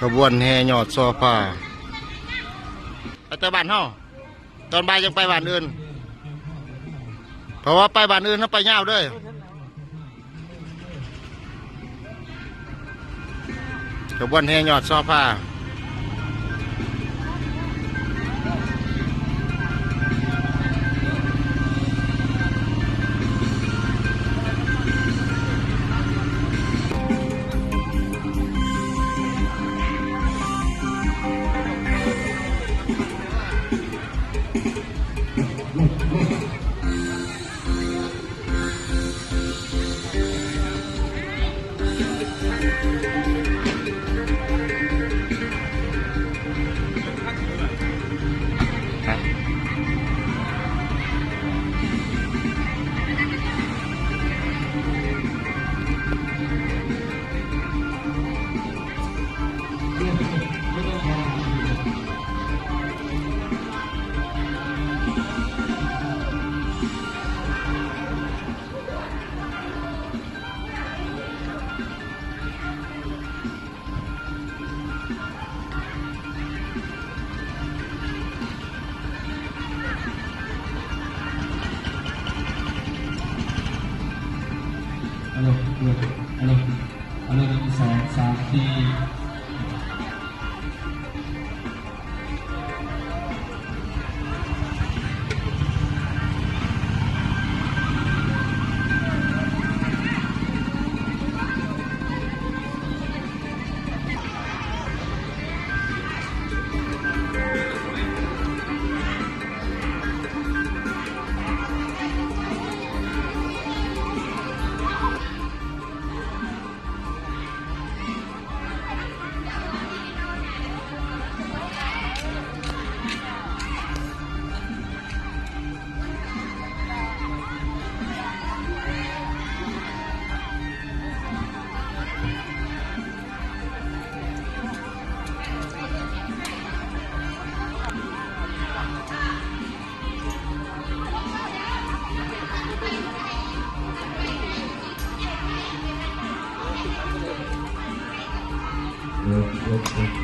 ขบวนแห่ยอดโซฟาไปแต่บ้านเฮาตอนบ่ายยังไปบ้านอื่น เพราะว่าไปบ้านอื่นเขาไปยาวด้วยขบวนแห่ยอดโซฟา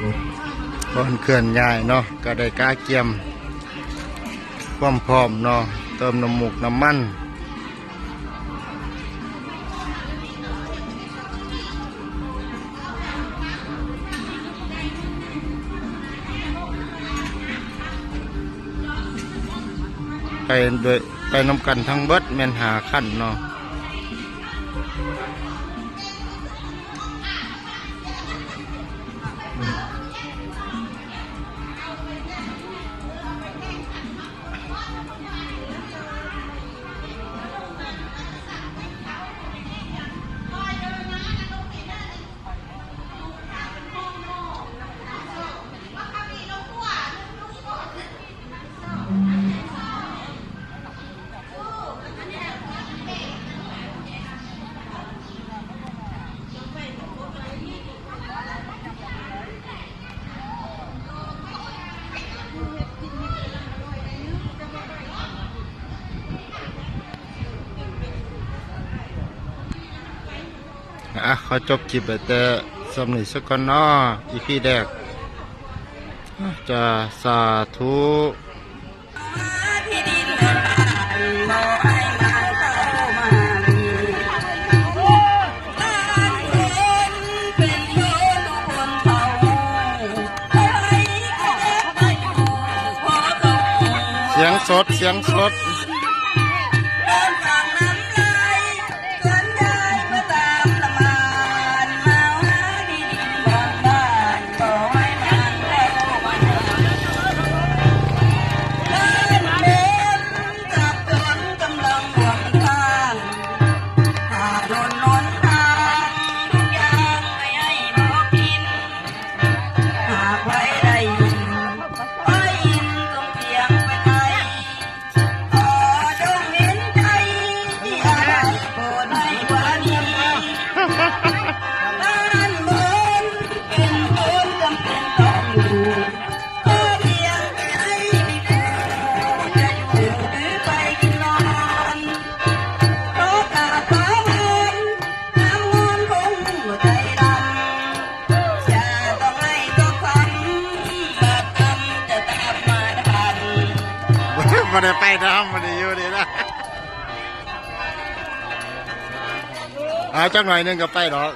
บลบลบก่อนเคลื่อนย้ายเนาะก็ได้กาเกียม ความพร้อมเนาะเติมน้ำมูกน้ำมันไปโดยไปนำกันทั้งเบิดแมนหาขั้นเนาะ อะขอจบคลิปไปแต่สำนึกสักก่อนเนาะอีพี่แรกจะสาธุเสียงสด เสียงสด เอาจักหน่อยหนึงก็ไปดอก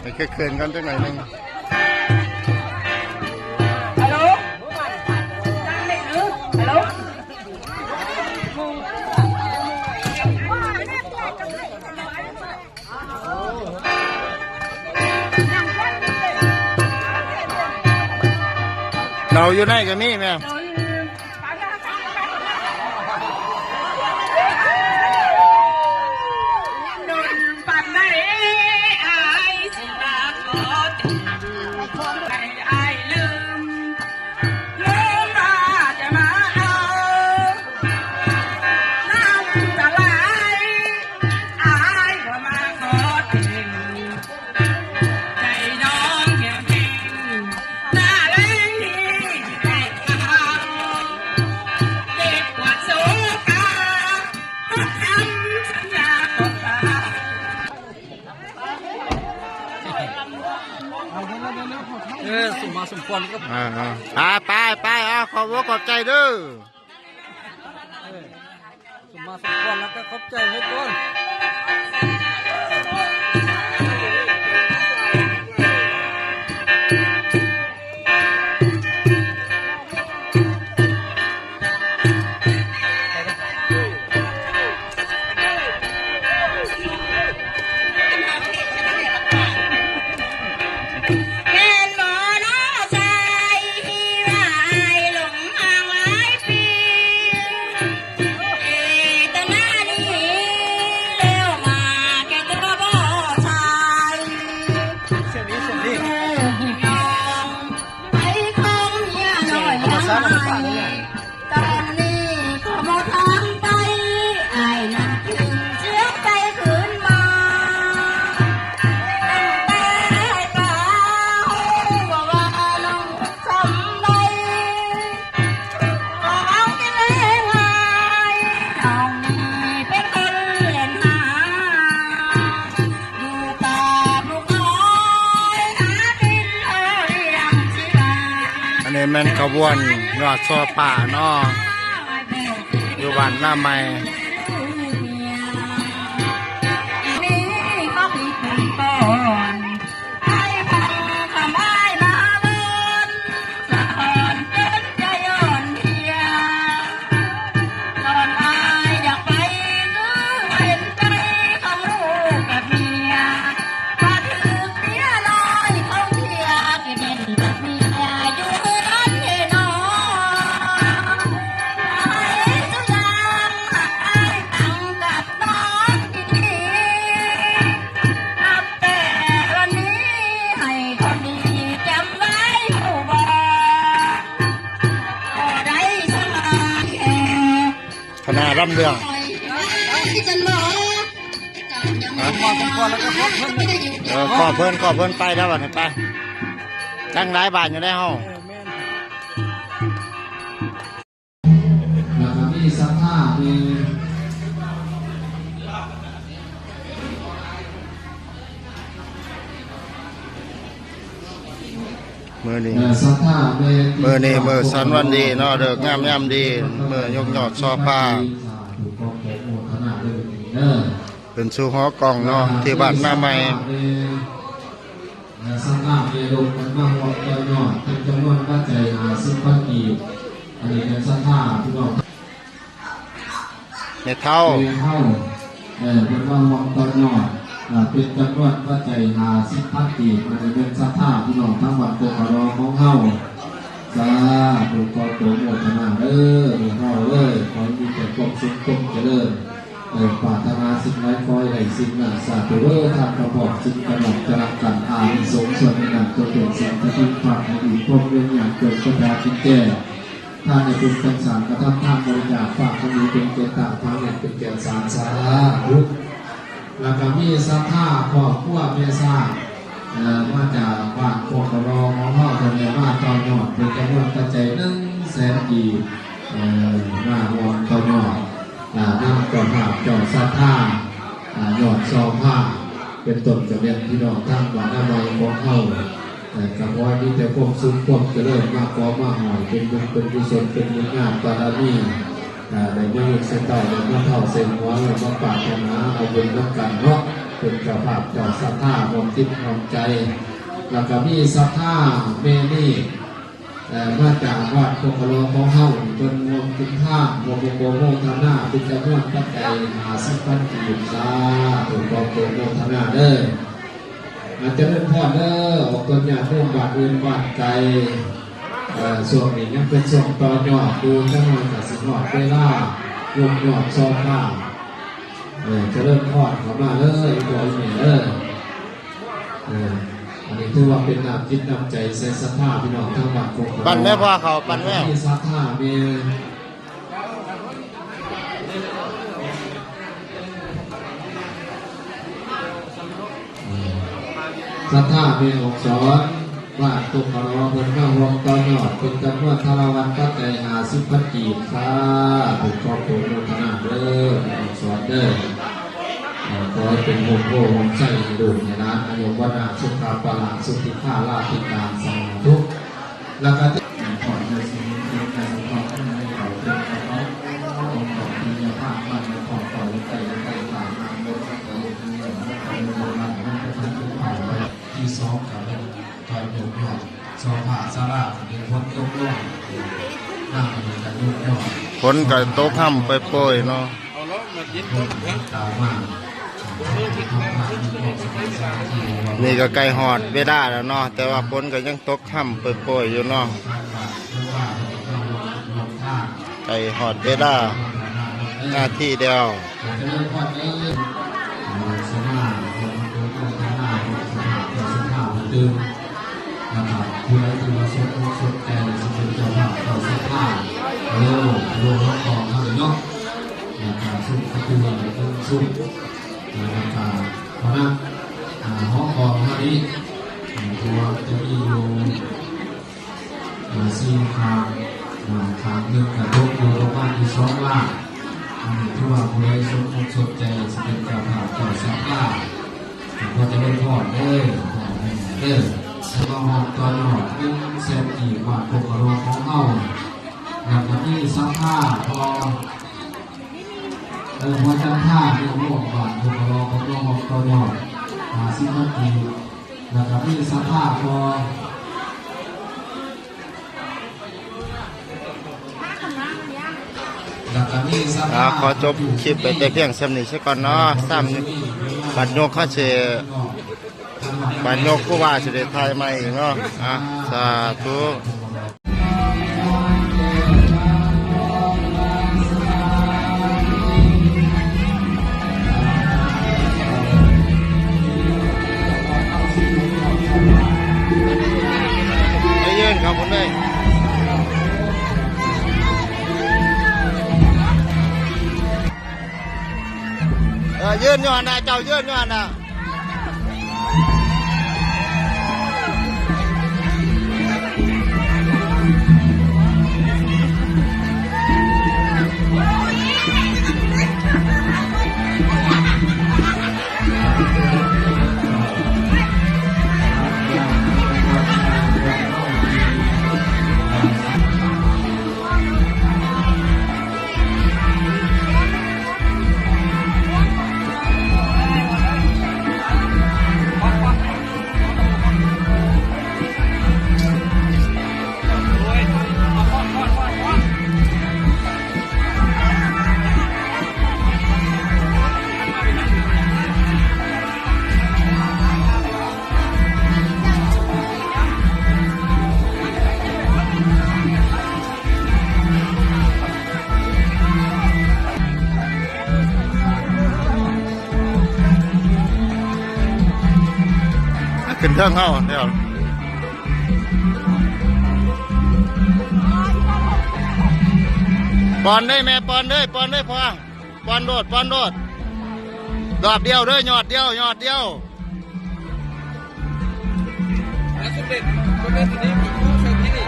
ไปคือคืนกันจักหน่อยหนึงฮัลโหลตั้งเด็กหรือฮัลโหลเราอยู่ไหนกันนี่แม่ วนยอดซอป่าเนาะอยู่บ้านหน้าใหม่ คณะร่ำเรื่องสมมาสมควขอเพิ่ออขอเพิ่นขอเพิ่นไปแล้วบัดนี้ไปตั้งหลายบาทอยู่ในห้อง มือนี้เอ่อสัมภาษณ์มีมือนี้มือสันวันดีเนาะเด้องามยามดีมือยกยอดซอผ้าถูกกองแขนโมทนาเลยเด้อเป็นสู่หอกล่องเนาะที่บ้านหน้าใหม่เอ่อสัมภาษณ์มีลงกันบ้างว่าเจ้าหน่อยเป็นจำนวนปัจจัยหาสิบพันกีบอันนี้เป็นสัมภาษณ์ที่บอกในเท่าเป็นเท่าเออเป็นว่ามองตอนหน่อยอ่า เป็นจำนวนปัจจัยหาสิบพันกีมันจะเป็นสัมภาษณ์ที่น้องทั้งวัดโกกรอของเฮาสาธุขอโปรโมทนาเด้อมีเฮาเลยขอมีแต่ความสุขความเจริญเออปรารถนาสิ่งใดขอให้ได้สิ่งนั้นสาธุเด้อทำประกอบสิ่งกำหนดจรักกันอาสงส่วนนั้นจะเป็นสิ่งที่พึงพาให้ดีพบเรื่องอย่างเกิดประดาจิตแก่ท่านในบุญกันสารกระทำท่านบริจาคฝากคนนี้เป็นเกียรติตามทางเนี่ยเป็นเกียรติสารสาธุ แล้วก็มีสัทธาขอบขั้วเมษาเอ่อมาจากบ้านโคกรองของพ่อคนเดียวมาตอนหยอดเป็นจำนวนปัจจัยหนึ่งแสนกีเอ่อมาวอนตอนหยอดอ่านั่งจอดภาพจอดซัท่าหยอดซองผ้าเป็นต้นกระเบียนพี่น้องทั้งหวันน้าใบของเข้าแต่กับว่านี่แต่ความสุขความเจริญมากกว่ามาหอยเป็นบุญเป็นกุศลเป็นบุญงามบารมี ในเมื่อเส้นต่อในเมื่อเท่าเส้นหัวเรามาปารถนาเอาบุญน้ำกันเนาะเป็นเจ้าภาพเจ้าศรัทธาความคิดความใจ แล้วก็มีศรัทธาเมนี่เอ่มาจากวัดโคกโลของเฮาจนรวมคุณท่าโมโมโมโมทนาเป็นจำนวนปัจจัยหาสิบพันกีบซาถูกกองโตโมทนาเด้ออาจจะเริ่มพอดเด้อออกตัวอย่างเรื่องบาดเอื่นบาดไก ลเอ่วนนี้ยังเป็นส่วนต่อยอดดูจังหวะกับสิหอดเวลาวงหยอดซองข้าจะเริ่มพอดเข้ามาเลยตัวนี้เด้อออันนี้ถือว่าเป็นน้ำจิตน้ำใจใส่สภาพี่น้องทั้งบ้านคงปั่นแม่พ่อเขาปั่นแม่ที่สภามีสัทธามีองค์สอน ว่าตุกขรอเพิ่นข้าวงตอนยอดเป็นจำนวนทารวันก็แต่หาสิบพันกีบค่ะถูกครอบครัวมุขนาดเด้อสอนเด้อขอให้เป็นโฮมโฮมใจดุในร้านอายุวนาสุขาปลาสุติภาลาภิการสาธุแล้วก็ นกับโตกค่ำไปโปรยๆเนาะนี่ก็ไกลหอดเวลาแล้วเนาะแต่ว่าฝนก็ยังตกค่ำไปโปรยๆอยู่เนาะไกลหอดเวลาหน้าที่เดียว ก็สุขนะครับเพราะนั้นห้องของท่านี้ตัวจะมีอยู่สี่ทางทางหนึ่งกระทบอยู่ประมาณที่สองล่างที่ว่าผู้ใดสดสดใจสิเป็นเจ้าภาพเจ้าสักผ้าก็จะได้ทอดเด้อทอดให้เด้อสมองตอนหอดเป็นเซนตีบาทปกรองของเฮาแล้วก็มีซักผ้าพอ ออพอจังผ้ามีหมวกบาทปกรองของน้องตอนหอดหาสิบนาทีแล้วก็มีซักผ้าพอแล้วก็มีซักอ่าผ้าขอจบคลิปไปแต่เพียงสำนี้ซะก่อนเนาะซ้ำบัดโยกเขาเชบัดโยกผู้ว่าสิได้ทยใหม่อีกเนาะอะสาธุ ยืนย้อนนะเจ้ายืนย้อนนะ ขึ้นเครื่องเข้าเดี๋ยวปอนได้แม่ปอนได้ปอนได้พอปอนโดดปอนโดดดอกเดียวเด้อยอดเดียวยอดเดียวแล้วสมเด็จสมเด็จตัวนี้มีผู้ชิญที่นี่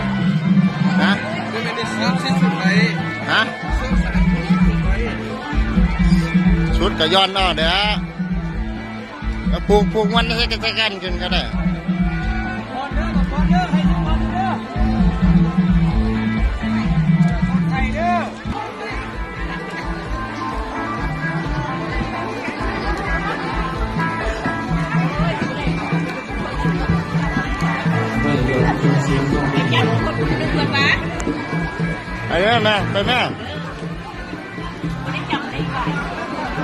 นะสมเด็จได้ซื้อสิ้นสุดไปฮะซื้อสารสิ้นสุดไปชุดกระย้อนเนาะเดี๋ยวเอ ปลูกปลูกมันให้กันกันกันก็ได้ไปเด้อแม่ไปแม่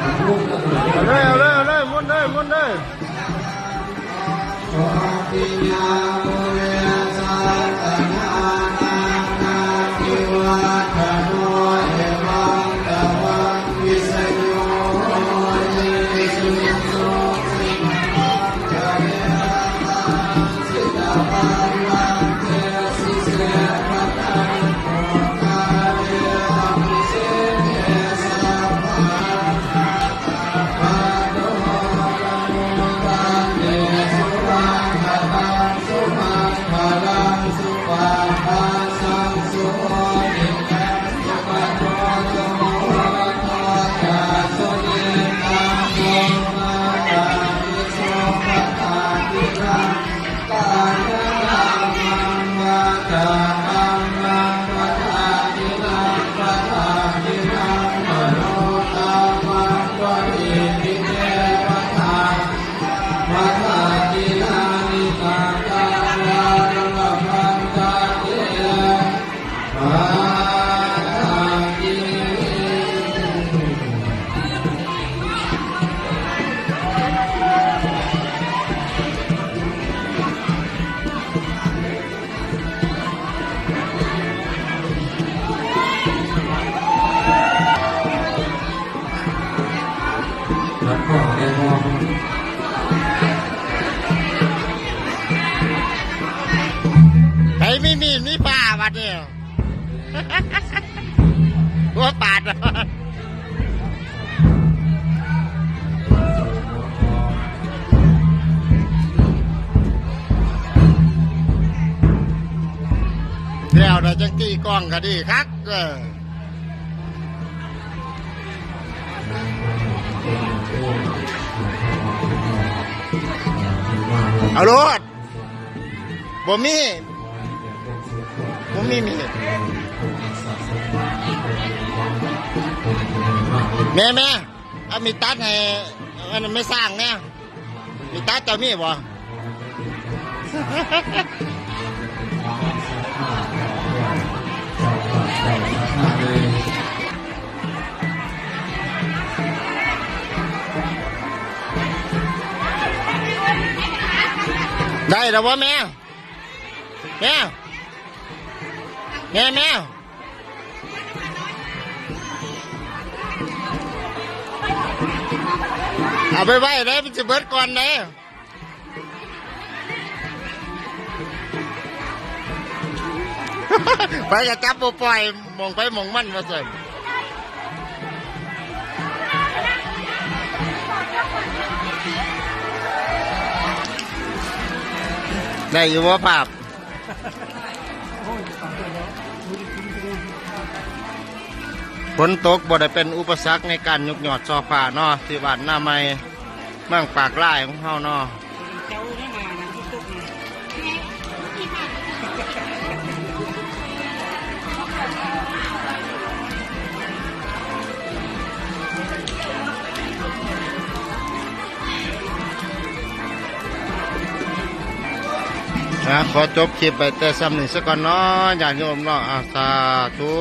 เอาเลยเอาเลยเอาเลยมุนเลยมุนเลย กล้องก็ดีคักเออเอารถบ่มีบ่มีมีแม่แม่เอามีตัดให้อันนั้นไม่สร้างเนี่ยมีตัดจะมีบ่ ได้แล้ววะแม่แม่แม่แม่เอาไปไว้เลยมันจะเบิดก่อนเลยไปจะจับบ่ปล่อยมองไปมองมันมาเสริม ได้อยู่ว่าภาพฝนตกบ่ได้เป็นอุปสรรคในการยกยอดซอฟ้าเนาะที่บ้านหน้าไม้มั่งปากไร่ของเฮาเนาะ นะขอจบคลิปไปแต่ซ้ำหนึ่งสักก่อนเนาะอย่างโยมเนาะอาสาทุ